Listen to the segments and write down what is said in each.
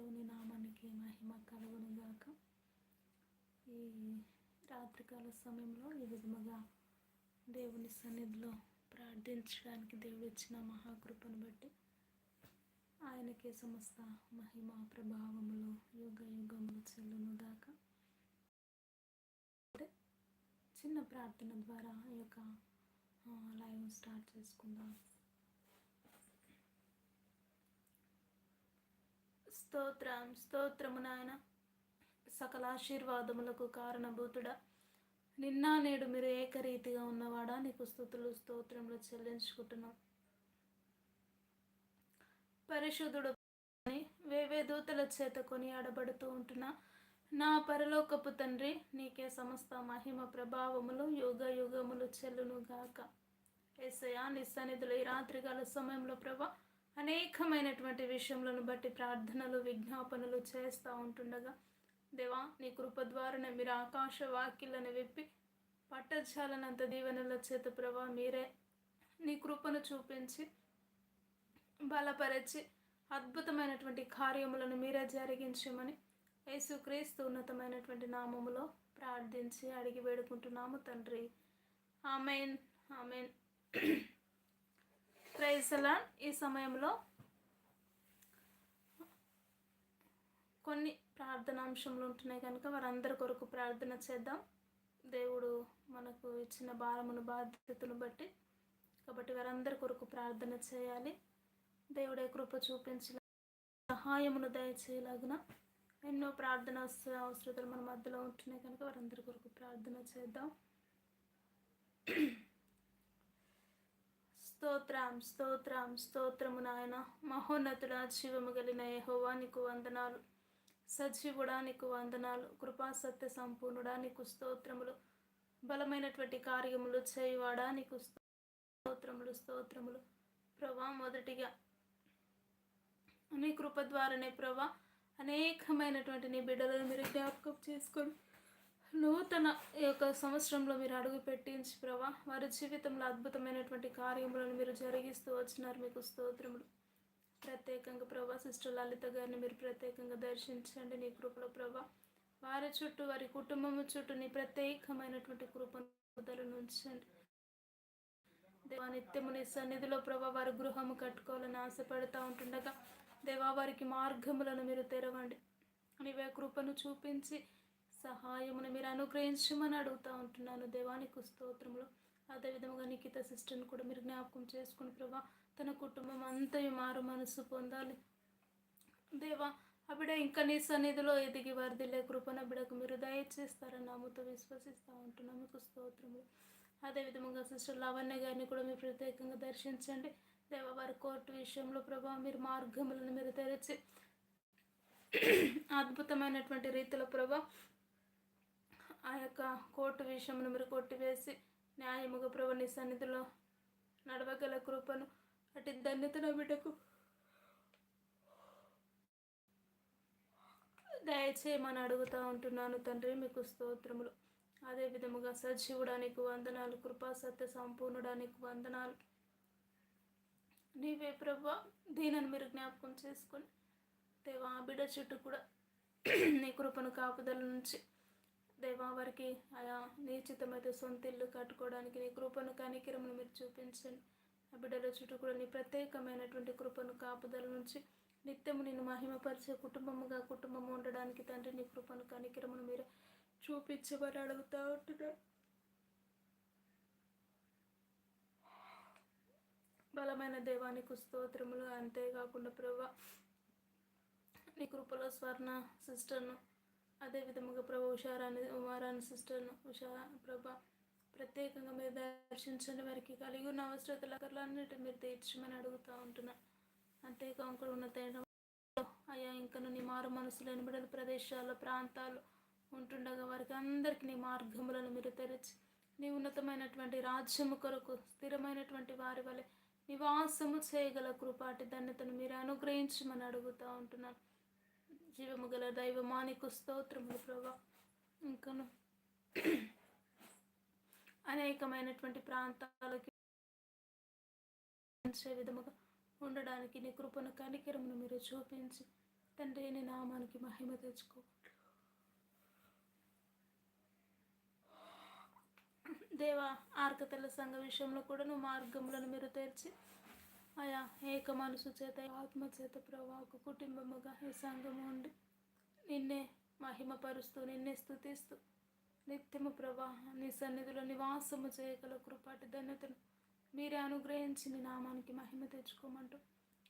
దేవుని నామానికి మహిమ కలుగును గాక ఈ రాత్రికాల సమయంలో ఈ విధముగా దేవుని సన్నిధిలో ప్రార్థించడానికి దేవుడు ఇచ్చిన మహాకృపను బట్టి ఆయనకే సమస్త మహిమ ప్రభావములు యుగ యుగములు చెల్లును గాక చిన్న ప్రార్థన ద్వారా ఈ యొక్క లైవ్ స్టార్ట్ చేసుకుందాం. స్తోత్రం స్తోత్రము నాయన. సకల ఆశీర్వాదములకు కారణభూతుడా. నిన్న నేడు మీరు ఏకరీతిగా ఉన్నవాడా. నీకు స్థుతులు స్తోత్రములు చెల్లించుకుంటున్నాం. పరిశుద్ధుడు అని వేవే దూతల చేత కొని ఆడబడుతూ ఉంటున్నా. నా పరలోకపు తండ్రి నీకే సమస్త మహిమ ప్రభావములు యుగ యుగములు చెల్లును గాక ఎస్ఐ నీ సన్నిధులు ఈ రాత్రికాల సమయంలో ప్రభా అనేకమైనటువంటి విషయములను బట్టి ప్రార్థనలు విజ్ఞాపనలు చేస్తూ ఉంటుండగా దేవా నీ కృప ద్వారానే మీరు ఆకాశ వాక్యలను విప్పి పట్టజాలనంత దీవెనల చేత ప్రభా మీరే నీ కృపను చూపించి బలపరిచి అద్భుతమైనటువంటి కార్యములను మీరే జరిగించమని యేసుక్రీస్తు ఉన్నతమైనటువంటి నామములో ప్రార్థించి అడిగి వేడుకుంటున్నాము తండ్రి. ఆమెన్. ఆమెన్. ప్రైజలాన్ ఈ సమయంలో కొన్ని ప్రార్థనాంశములు ఉంటున్నాయి కనుక వారందరి కొరకు ప్రార్థన చేద్దాం. దేవుడు మనకు ఇచ్చిన భారమును బాధ్యతను బట్టి కాబట్టి వారందరి కొరకు ప్రార్థన చేయాలి. దేవుడే కృప చూపించిన సహాయమును దయచేయలాగిన ఎన్నో ప్రార్థన అవసరతలు మన మధ్యలో ఉంటున్నాయి కనుక వారందరి కొరకు ప్రార్థన చేద్దాం. స్తోత్రం స్తోత్రం స్తోత్రము నాయన. మహోన్నతుడా జీవము కలిగిన యహోవా నీకు వందనాలు. సజీవుడా నీకు వందనాలు. కృపా సత్య సంపూర్ణుడా నీకు స్తోత్రములు. బలమైనటువంటి కార్యములు చేయువాడా నీకు స్తోత్రములు స్తోత్రములు. ప్రభా మొదటిగా నీ కృప ద్వారానే ప్రభా అనేకమైనటువంటి నీ బిడ్డలను మీరు జ్ఞాపకం చేసుకొని నూతన ఈ యొక్క సంవత్సరంలో మీరు అడుగు పెట్టించి ప్రభా వారి జీవితంలో అద్భుతమైనటువంటి కార్యములను మీరు జరిగిస్తూ వచ్చినారు. మీకు స్తోత్రములు. ప్రత్యేకంగా ప్రభా సిస్టర్ లలిత గారిని మీరు ప్రత్యేకంగా దర్శించండి నీ కృపలో ప్రభా. వారి చుట్టూ వారి కుటుంబం చుట్టూ నీ ప్రత్యేకమైనటువంటి కృపను ఉంచండి. దేవా నిత్యము నీ సన్నిధిలో ప్రభా వారి గృహము కట్టుకోవాలని ఆశపడుతూ ఉంటుండగా దేవా వారికి మార్గములను మీరు తెరవండి. నీవే కృపను చూపించి సహాయమును మీరు అనుగ్రహించమని అడుగుతూ ఉంటున్నాను. దేవానికి స్తోత్రములు. అదేవిధంగా నిఖిత సిస్టర్ని కూడా మీరు జ్ఞాపకం చేసుకుని ప్రభా తన కుటుంబం అంతా మారు మనసు పొందాలి. దేవా ఆ బిడ ఇంకా నీ సన్నిధిలో ఎదిగి లే కృపణ బిడకు మీరు దయచేస్తారని నమ్ముతూ విశ్వసిస్తూ ఉంటున్నాం. మీకు స్తోత్రములు. అదేవిధంగా సిస్టర్ లావణ్య గారిని కూడా మీరు ప్రత్యేకంగా దర్శించండి. దేవ వారి కోర్టు విషయంలో ప్రభా మీరు మార్గములను మీరు తెరిచి అద్భుతమైనటువంటి రీతిలో ప్రభా ఆ యొక్క కోర్టు విషయమును మీరు కొట్టివేసి న్యాయముగా ప్రభు నీ సన్నిధిలో నడవగల కృపను అటు ధన్యతన బిడ్డకు దయచేయమని అడుగుతూ ఉంటున్నాను తండ్రి మీకు స్తోత్రములు. అదే విధముగా సజీవుడానికి వందనాలు. కృపా సత్య సంపూర్ణుడానికి వందనాలు. నీవే ప్రభా దీనిని మీరు జ్ఞాపకం చేసుకొని దేవా ఆ బిడ్డ చుట్టూ కూడా నీ కృపను కాపుదల నుంచి దేవా వారికి ఆయా నీచితమైతే సొంత ఇల్లు కట్టుకోవడానికి నీ కృపను కనికిరమును మీరు చూపించండి. ఆ బిడ్డల చుట్టూ కూడా నీ ప్రత్యేకమైనటువంటి కృపను కాపుదల నుంచి నిత్యము నిన్ను మహిమపరిచే కుటుంబముగా కుటుంబం ఉండడానికి తండ్రి నీ కృపను కనికిరమును మీరు చూపించమని అడుగుతూ ఉంటున్నా. బలమైన దైవానికి స్తోత్రములు. అంతేకాకుండా ప్రభా నీ కృపలో స్వర్ణ సిస్టర్ను అదే విధముగా ఉషారాణి ఉమారాణి సిస్టర్ను ఉషా ప్రభా ప్రత్యేకంగా మీరు దర్శించండి. వారికి కలిగి ఉన్న అవసరతలన్నిటి మీరు తీర్చమని అడుగుతూ ఉంటున్నా. అంతేకాకుండా ఉన్న తేడా అయ్యా ఇంకా నీ మారు మనసు లేని బిడ్డల ప్రదేశాలు ప్రాంతాలు ఉంటుండగా వారికి అందరికీ నీ మార్గములను మీరు తెరచి నీ ఉన్నతమైనటువంటి రాజ్యము కొరకు స్థిరమైనటువంటి వారి వలె నివాసము చేయగల కృపాటి ధన్యతను మీరు అనుగ్రహించమని అడుగుతూ ఉంటున్నాను. జీవము గల దైవమానికి స్తోత్రములు ప్రభా. ఇంకను అనేకమైనటువంటి ప్రాంతాలకి విధముగా ఉండడానికి నీ కృపను కనికరమును మీరు చూపించి తండ్రి నీ నామానికి మహిమ తెచ్చుకో. దేవ ఆర్కతల సంఘ విషయంలో కూడా నువ్వు మార్గములను మీరు తెరిచి ఆయా ఏక మనసు చేత ఆత్మ చేత ప్రభావకు కుటుంబముగా ఈ సంఘము ఉండి. నిన్నే మహిమపరుస్తూ నిన్నే స్థుతిస్తూ నిత్యము ప్రభా నీ సన్నిధిలో నివాసము చేయగల కృపాటి ధన్యతను మీరే అనుగ్రహించి నీ నామానికి మహిమ తెచ్చుకోమంటూ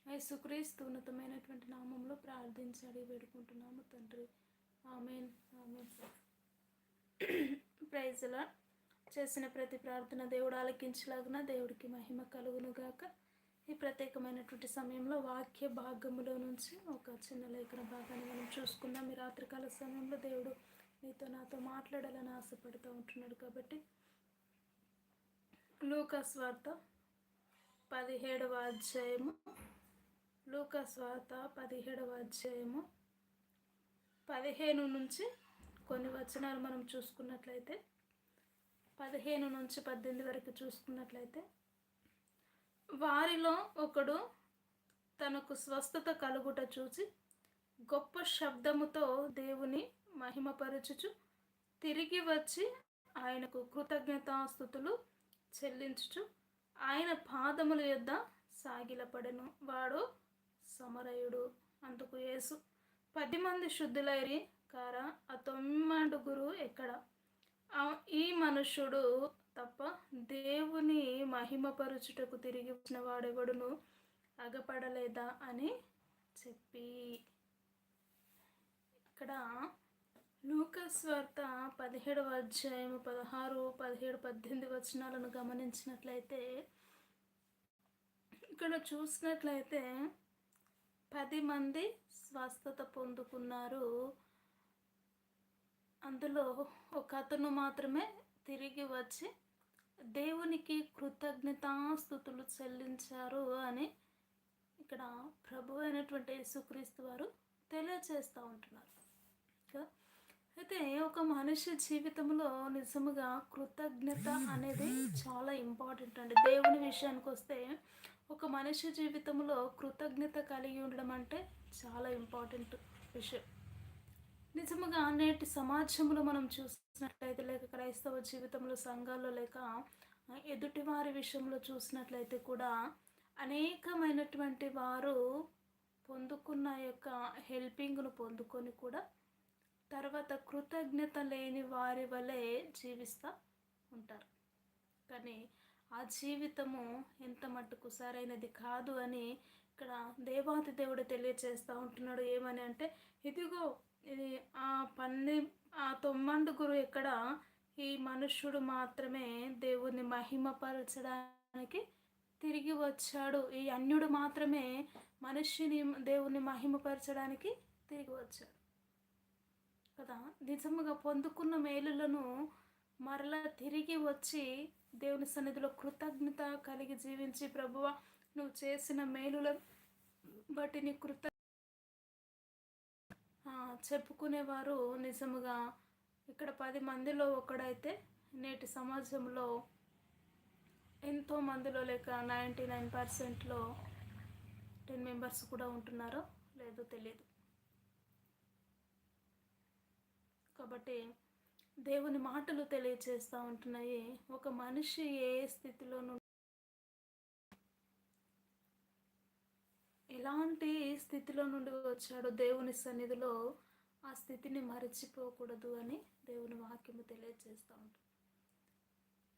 యేసుక్రీస్తు ఉన్నతమైనటువంటి నామంలో ప్రార్థించి అడిగి వేడుకుంటున్నాము తండ్రి. Amen amen. ప్రైజ్లా చేసిన ప్రతి ప్రార్థన దేవుడు ఆలకించలాగిన దేవుడికి మహిమ కలుగునుగాక. ఈ ప్రత్యేకమైనటువంటి సమయంలో వాక్య భాగములో నుంచి ఒక చిన్న లేఖన భాగాన్ని మనం చూసుకుందాం. ఈ రాత్రికాల సమయంలో దేవుడు నీతో నాతో మాట్లాడాలని ఆశపడుతూ ఉంటున్నాడు కాబట్టి లూకాస్ వార్త పదిహేడవ అధ్యాయము లూకాస్ వార్త పదిహేడవ అధ్యాయము పదిహేను నుంచి కొన్ని వచనాలు మనం చూసుకున్నట్లయితే పదిహేను నుంచి పద్దెనిమిది వరకు చూసుకున్నట్లయితే వారిలో ఒకడు తనకు స్వస్థత కలుగుట చూచి గొప్ప శబ్దముతో దేవుని మహిమపరచుచు తిరిగి వచ్చి ఆయనకు కృతజ్ఞతాస్థుతులు చెల్లించుచు ఆయన పాదముల యొద్ద సాగిలపడెను. వాడు సమరయుడు. అందుకు యేసు పది మంది శుద్ధులైరి కార ఆ తొమ్మిడుగురు ఎక్కడ? ఈ మనుష్యుడు తప్ప దేవుని మహిమపరుచుటకు తిరిగి వచ్చిన వాడెవడును అగపడలేదా అని చెప్పి. ఇక్కడ లూకస్వార్త పదిహేడవ అధ్యాయం పదహారు పదిహేడు పద్దెనిమిది వచనాలను గమనించినట్లయితే ఇక్కడ చూసినట్లయితే పది మంది స్వస్థత పొందుకున్నారు. అందులో ఒక అతను మాత్రమే తిరిగి వచ్చి దేవునికి కృతజ్ఞతాస్థుతులు చెల్లించారు అని ఇక్కడ ప్రభు అయినటువంటి యేసుక్రీస్తు వారు తెలియచేస్తూ ఉంటున్నారు. అయితే ఒక మనిషి జీవితంలో నిజముగా కృతజ్ఞత అనేది చాలా ఇంపార్టెంట్ అండి. దేవుని విషయానికి వస్తే ఒక మనిషి జీవితంలో కృతజ్ఞత కలిగి ఉండడం అంటే చాలా ఇంపార్టెంట్ విషయం. నిజముగా నేటి సమాజంలో మనం చూసినట్లయితే లేక క్రైస్తవ జీవితంలో సంఘాల్లో లేక ఎదుటి వారి విషయంలో చూసినట్లయితే కూడా అనేకమైనటువంటి వారు పొందుకున్న యొక్క హెల్పింగ్ను పొందుకొని కూడా తర్వాత కృతజ్ఞత లేని వారి వలె జీవిస్తూ ఉంటారు. కానీ ఆ జీవితము ఎంత మట్టుకు సరైనది కాదు అని ఇక్కడ దేవాతి దేవుడు తెలియచేస్తూ ఉంటున్నాడు. ఏమని అంటే ఇదిగో ఇది ఆ పన్ని ఆ తొమ్మండుగురు ఇక్కడ ఈ మనుష్యుడు మాత్రమే దేవుణ్ణి మహిమపరచడానికి తిరిగి వచ్చాడు. ఈ అన్యుడు మాత్రమే మనిషిని దేవుణ్ణి మహిమపరచడానికి తిరిగి వచ్చాడు. కదా? నిజముగా పొందుకున్న మేలులను మరలా తిరిగి వచ్చి దేవుని సన్నిధిలో కృతజ్ఞత కలిగి జీవించి ప్రభువ నువ్వు చేసిన మేలులను బట్టి నీ కృత చెప్పుకునేవారు. నిజముగా ఇక్కడ పది మందిలో ఒకడైతే నేటి సమాజంలో ఎంతో మందిలో లేక నైంటీ నైన్ పర్సెంట్లో టెన్ మెంబర్స్ కూడా ఉంటున్నారో లేదో తెలియదు. కాబట్టి దేవుని మాటలు తెలియచేస్తూ ఉంటున్నాయి. ఒక మనిషి ఏ స్థితిలో ఎలాంటి స్థితిలో నుండి వచ్చాడో దేవుని సన్నిధిలో ఆ స్థితిని మరచిపోకూడదు అని దేవుని వాక్యము తెలియజేస్తూ ఉంటుంది.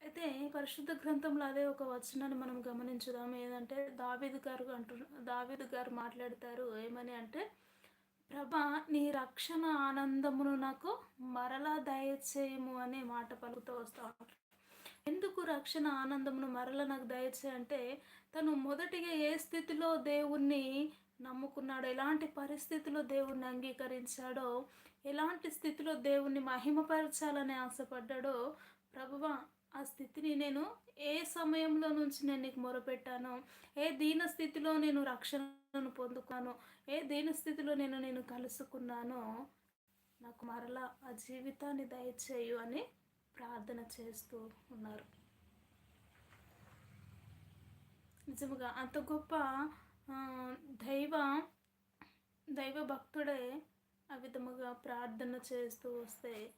అయితే పరిశుద్ధ గ్రంథంలో అదే ఒక వచనాన్ని మనం గమనించుదాం. ఏదంటే దావిద్ గారు అంటు దావిద్ గారు మాట్లాడతారు ఏమని అంటే ప్రభా నీ రక్షణ ఆనందమును నాకు మరలా దయచేయము అనే మాట పలుకుతూ వస్తూ ఉంటారు ఎందుకు రక్షణ ఆనందమును మరల నాకు దయచే అంటే తను మొదటిగా ఏ స్థితిలో దేవుణ్ణి నమ్ముకున్నాడో ఎలాంటి పరిస్థితిలో దేవుణ్ణి అంగీకరించాడో ఎలాంటి స్థితిలో దేవుణ్ణి మహిమపరచాలని ఆశపడ్డాడో ప్రభువ ఆ స్థితిని నేను ఏ సమయంలో నుంచి నేను నీకు మొరపెట్టాను? ఏ దీన స్థితిలో నేను రక్షణను పొందుతాను ఏ దీన స్థితిలో నేను నేను కలుసుకున్నానో నాకు మరలా ఆ జీవితాన్ని దయచేయు అని ప్రార్థన చేస్తూ ఉన్నారు. నిజముగా అంత గొప్ప దైవ దైవ భక్తుడే ఆ విధముగా ప్రార్థన చేస్తూ వస్తే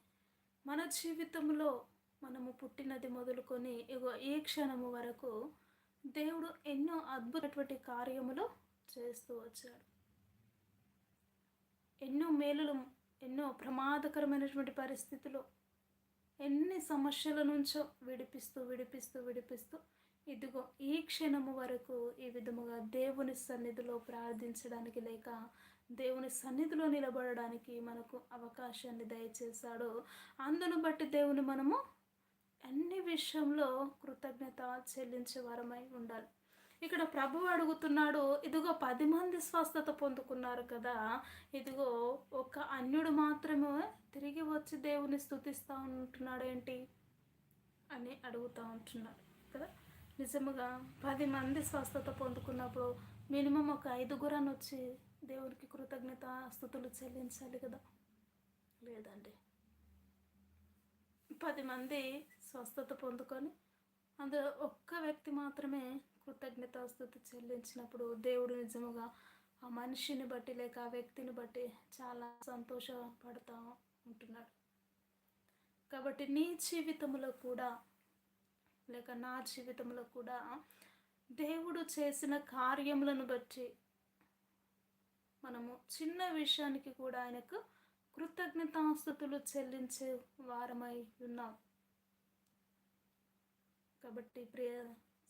మన జీవితంలో మనము పుట్టినది మొదలుకొని ఇగో ఈ క్షణము వరకు దేవుడు ఎన్నో అద్భుతమైనటువంటి కార్యములు చేస్తూ వచ్చాడు. ఎన్నో మేలులు ఎన్నో ప్రమాదకరమైనటువంటి పరిస్థితులు ఎన్ని సమస్యల నుంచో విడిపిస్తూ విడిపిస్తూ విడిపిస్తూ ఇదిగో ఈ క్షణము వరకు ఈ విధముగా దేవుని సన్నిధిలో ప్రార్థించడానికి లేక దేవుని సన్నిధిలో నిలబడడానికి మనకు అవకాశాన్ని దయచేశాడు. అందును బట్టి దేవుని మనము అన్ని విషయంలో కృతజ్ఞత చెల్లించే వారమై ఉండాలి. ఇక్కడ ప్రభు అడుగుతున్నాడు ఇదిగో పది మంది స్వస్థత పొందుకున్నారు కదా ఇదిగో ఒక అన్యుడు మాత్రమే తిరిగి వచ్చి దేవుని స్థుతిస్తూ ఉంటున్నాడు ఏంటి అని అడుగుతూ ఉంటున్నాడు కదా. నిజముగా పది మంది స్వస్థత పొందుకున్నప్పుడు మినిమం ఒక ఐదుగురని వచ్చి దేవునికి కృతజ్ఞత స్థుతులు చెల్లించాలి కదా? లేదండి. పది మంది స్వస్థత పొందుకొని అందులో ఒక్క వ్యక్తి మాత్రమే కృతజ్ఞతాస్థుతి చెల్లించినప్పుడు దేవుడు నిజముగా ఆ మనిషిని బట్టి లేక ఆ వ్యక్తిని బట్టి చాలా సంతోషపడుతూ ఉంటున్నాడు. కాబట్టి నీ జీవితంలో కూడా లేక నా జీవితంలో కూడా దేవుడు చేసిన కార్యములను బట్టి మనము చిన్న విషయానికి కూడా ఆయనకు కృతజ్ఞతాస్థుతులు చెల్లించే వారమై ఉన్నాం. కాబట్టి ప్రియ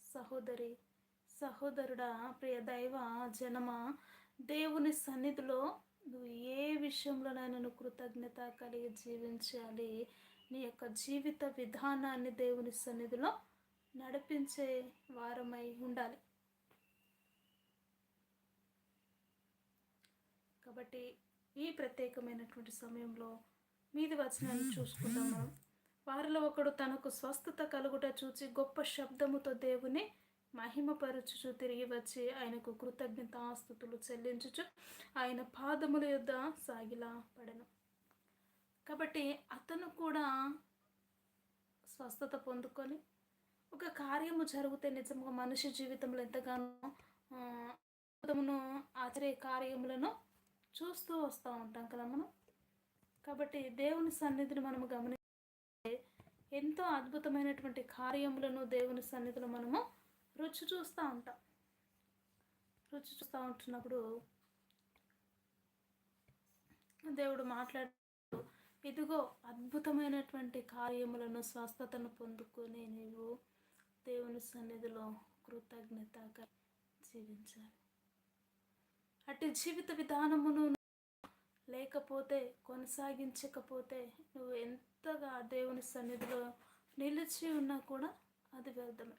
సహోదరి సహోదరుడా ప్రియ దైవ జనమ దేవుని సన్నిధిలో నువ్వు ఏ విషయంలోనైనా నువ్వు కృతజ్ఞత కలిగి జీవించాలి. నీ యొక్క జీవిత విధానాన్ని దేవుని సన్నిధిలో నడిపించే వారమై ఉండాలి. కాబట్టి ఈ ప్రత్యేకమైనటువంటి సమయంలో మీది వచనాన్ని చూసుకుందాం మనం. వారిలో ఒకడు తనకు స్వస్థత కలుగుట చూచి గొప్ప శబ్దముతో దేవుని మహిమపరచుచు తిరిగి వచ్చి ఆయనకు కృతజ్ఞతాస్థుతులు చెల్లించుచు ఆయన పాదముల యొద్ద సాగిలా పడను. కాబట్టి అతను కూడా స్వస్థత పొందుకొని ఒక కార్యము జరిగితే నిజంగా మనిషి జీవితంలో ఎంతగానో అద్భుతమును ఆచరే కార్యములను చూస్తూ వస్తూ ఉంటాం కదా మనం. కాబట్టి దేవుని సన్నిధిని మనము గమనిస్తే ఎంతో అద్భుతమైనటువంటి కార్యములను దేవుని సన్నిధిలో మనము రుచి చూస్తూ ఉంటాం. రుచి చూస్తూ ఉంటున్నప్పుడు దేవుడు మాట్లాడు ఇదిగో అద్భుతమైనటువంటి కార్యములను స్వస్థతను పొందుకొని నీవు దేవుని సన్నిధిలో కృతజ్ఞతగా జీవించాలి. అటు జీవిత విధానమును లేకపోతే కొనసాగించకపోతే నువ్వు ఎంతగా దేవుని సన్నిధిలో నిలిచి ఉన్నా కూడా అది వ్యర్థమే.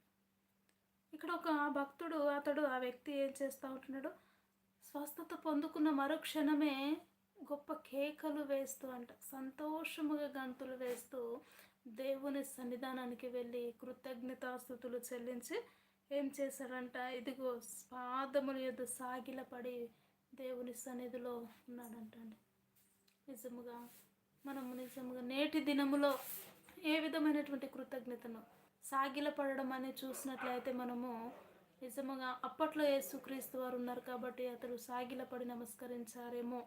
ఇక్కడ ఒక భక్తుడు అతడు ఆ వ్యక్తి ఏం చేస్తూ ఉంటున్నాడు? స్వస్థత పొందుకున్న మరుక్షణమే గొప్ప కేకలు వేస్తూ అంట సంతోషముగా గంతులు వేస్తూ దేవుని సన్నిధానానికి వెళ్ళి కృతజ్ఞతాస్థుతులు చెల్లించి ఏం చేశాడంట ఇదిగో పాదముల యొద్ సాగిలపడి దేవుని సన్నిధిలో ఉన్నాడంటండి నిజముగా మనము నిజముగా నేటి దినములో ఏ విధమైనటువంటి కృతజ్ఞతను సాగిలపడడం అని చూసినట్లయితే మనము నిజముగా అప్పట్లో యేసుక్రీస్తు వారు ఉన్నారు కాబట్టి అతడు సాగిలపడి నమస్కరించారేమో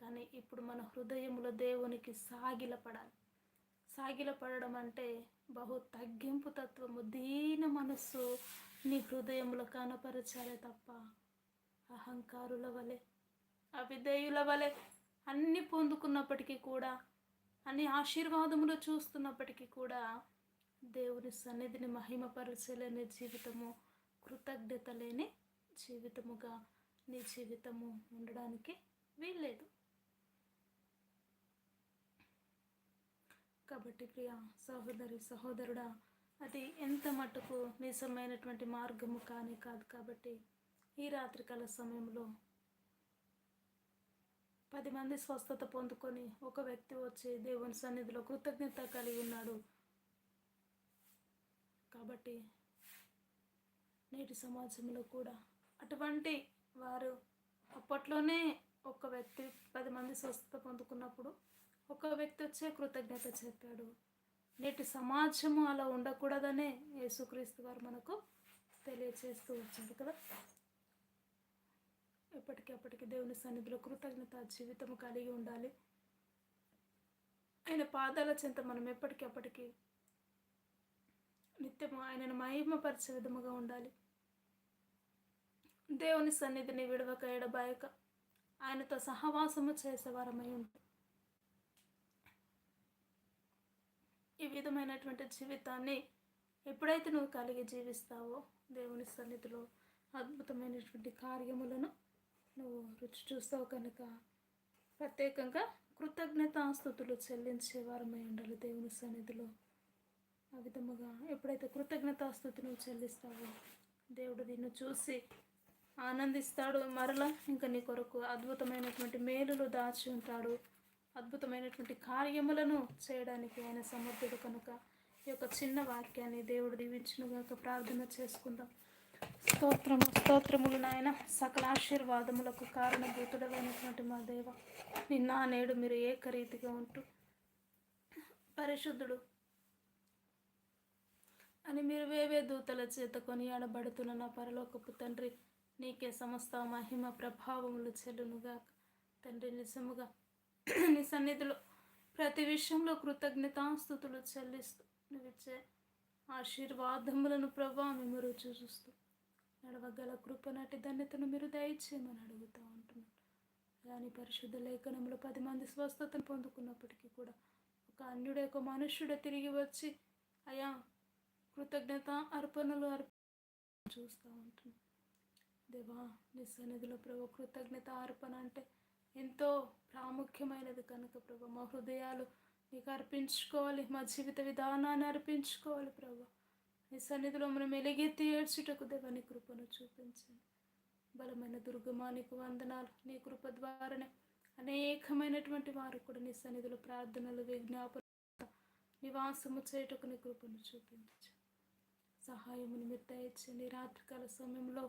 కానీ ఇప్పుడు మన హృదయములో దేవునికి సాగిలపడాలి. సాగిలపడడం అంటే బహు తగ్గింపు తత్వము దీన మనస్సు నీ హృదయంలో కనపరచాలే తప్ప అహంకారుల వలె అవిధేయుల వలె అన్ని పొందుకున్నప్పటికీ కూడా అన్ని ఆశీర్వాదములు చూస్తున్నప్పటికీ కూడా దేవుని సన్నిధిని మహిమపరచలేని జీవితము కృతజ్ఞత లేని జీవితముగా నీ జీవితము ఉండడానికి వీల్లేదు. కాబట్టి ప్రియ సహోదరి సహోదరుడా అది ఎంత మటుకు నిజమైనటువంటి మార్గము కానీ కాదు కాబట్టి ఈ రాత్రికాల సమయంలో పది మంది స్వస్థత పొందుకొని ఒక వ్యక్తి వచ్చి దేవుని సన్నిధిలో కృతజ్ఞత కలిగి ఉన్నాడు. కాబట్టి నేటి సమాజంలో కూడా అటువంటి వారు అప్పట్లోనే ఒక వ్యక్తి పది మంది స్వస్థత పొందుకున్నప్పుడు ఒక వ్యక్తి వచ్చే కృతజ్ఞత చెప్పాడు. నేటి సమాజము అలా ఉండకూడదనే యేసుక్రీస్తు గారు మనకు తెలియచేస్తూ వచ్చింది కదా. ఎప్పటికప్పటికి దేవుని సన్నిధిలో కృతజ్ఞత జీవితం కలిగి ఉండాలి. ఆయన పాదాల చెంత మనం ఎప్పటికప్పటికి నిత్యము ఆయనను మహిమపరిచే విధముగా ఉండాలి. దేవుని సన్నిధిని విడవక ఎడబాయక ఆయనతో సహవాసము చేసేవారమై ఉంటుంది ఈ విధమైనటువంటి జీవితాన్ని ఎప్పుడైతే నువ్వు కలిగి జీవిస్తావో దేవుని సన్నిధిలో అద్భుతమైనటువంటి కార్యములను నువ్వు రుచి చూస్తావు కనుక ప్రత్యేకంగా కృతజ్ఞతాస్థుతులు చెల్లించే వారమై ఉండాలి దేవుని సన్నిధిలో. ఆ విధముగా ఎప్పుడైతే కృతజ్ఞతాస్థుతి నువ్వు చెల్లిస్తావో దేవుడు నిన్ను చూసి ఆనందిస్తాడు మరలా ఇంకా నీ కొరకు అద్భుతమైనటువంటి మేలులు దాచి ఉంటాడు. అద్భుతమైనటువంటి కార్యములను చేయడానికి ఆయన సమర్థుడు కనుక. ఈ యొక్క చిన్న వాక్యాన్ని దేవుడు దీవించునుగాక. ప్రార్థన చేసుకుందాం. స్తోత్రము స్తోత్రములు నాయన. సకల ఆశీర్వాదములకు కారణభూతుడమైనటువంటి మా దేవ. నిన్న నేడు మీరు ఏకరీతిగా ఉంటూ పరిశుద్ధుడు అని మీరు వేవే దూతల చేత కొనియాడబడుతున్న నా పరలోకపు తండ్రి నీకే సమస్త మహిమ ప్రభావములు చెల్లునుగా తండ్రి నిజముగా నీ సన్నిధిలో ప్రతి విషయంలో కృతజ్ఞతాస్థుతులు చెల్లిస్తూ నువ్విచ్చే ఆశీర్వాదములను ప్రభా మేము రుచి చూస్తూ నడవగల కృపనాటి ధన్యతను మీరు దయచేయమని అడుగుతూ ఉంటున్నాను. కానీ పరిశుద్ధ లేఖనంలో పది మంది స్వస్థతను పొందుకున్నప్పటికీ కూడా ఒక అన్యుడే ఒక మనుష్యుడే తిరిగి వచ్చి అయా కృతజ్ఞత అర్పణలు అర్ప చూస్తూ ఉంటున్నాను. దేవా నీ సన్నిధిలో ప్రభు కృతజ్ఞత అర్పణ అంటే ఎంతో ప్రాముఖ్యమైనది కనుక ప్రభు. మా హృదయాలు నీకు అర్పించుకోవాలి మా జీవిత విధానాన్ని అర్పించుకోవాలి ప్రభు. నీ సన్నిధిలో మనం ఎలుగెత్తి ఏడ్చుటకు దేవని కృపను చూపించండి. బలమైన దుర్గమా నీకు వందనాలు. నీ కృప ద్వారానే అనేకమైనటువంటి వారు కూడా నీ సన్నిధిలో ప్రార్థనలు విజ్ఞాపన నివాసము చేయుటకు నీ కృపను చూపించు సహాయమును మీరు దయచండి రాత్రికాల సమయంలో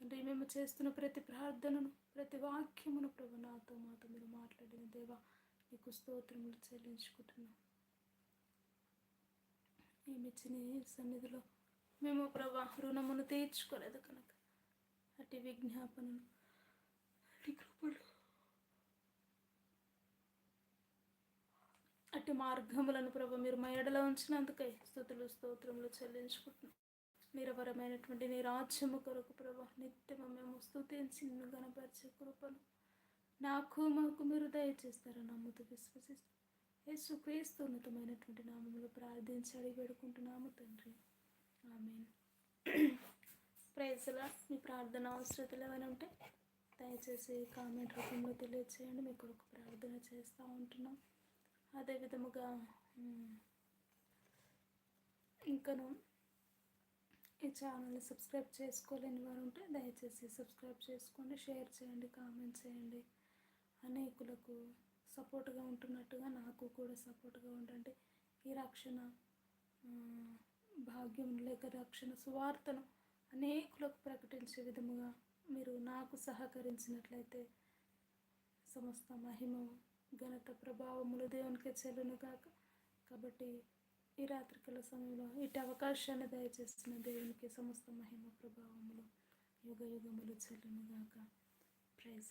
తండ్రి మేము చేస్తున్న ప్రతి ప్రార్థనను ప్రతి వాక్యమును ప్రభు నాతో మాతో మీరు మాట్లాడిన దేవా నీకు స్తోత్రములు చెల్లించుకుంటున్నాం. ఏమిచ్చిన ఈ సన్నిధిలో మేము ప్రభా రుణమును తీర్చుకోలేదు కనుక అటు విజ్ఞాపనను అటు కృపలు అటు మార్గములను ప్రభు మీరు మా ఎడలో ఉంచినందుకై స్థుతులు స్తోత్రములు చెల్లించుకుంటున్నాం. నిరవరమైనటువంటి నీ రాజ్యము కొరకు ప్రభా నిత్యము మేము స్థుతించి నిన్ను గణపరిచే కృపను నాకు మాకు మీరు దయచేస్తారని నమ్ముతూ విశ్వసిస్తూ యేసు క్రీస్తు ఉన్నతమైనటువంటి నామములు ప్రార్థించి అడిగి పెడుకుంటున్నాము తండ్రి. ఆమె ప్రైజ్లా మీ ప్రార్థన అవసరతలు ఏమైనా ఉంటే దయచేసి కామెంట్ రూపంలో తెలియచేయండి. మీ కొరకు ప్రార్థన చేస్తూ ఉంటున్నాం. అదేవిధముగా ఇంకను ఈ ఛానల్ని సబ్స్క్రైబ్ చేసుకోలేని వారు ఉంటే దయచేసి సబ్స్క్రైబ్ చేసుకోండి షేర్ చేయండి కామెంట్ చేయండి. అనేకులకు సపోర్ట్గా ఉంటున్నట్టుగా నాకు కూడా సపోర్ట్గా ఉండండి. ఈ రక్షణ భాగ్యం లేక రక్షణ సువార్తను అనేకులకు ప్రకటించే విధముగా మీరు నాకు సహకరించినట్లయితే సమస్త మహిమ ఘనత ప్రభావములు దేవునికే చెల్లును కాక కాబట్టి ఈ రాత్రికాల సమయంలో ఇటు అవకాశాన్ని దయచేస్తున్న దేవునికి సమస్త మహిమ ప్రభావములు యుగ యుగములు చెల్లును గాక ప్రైజ్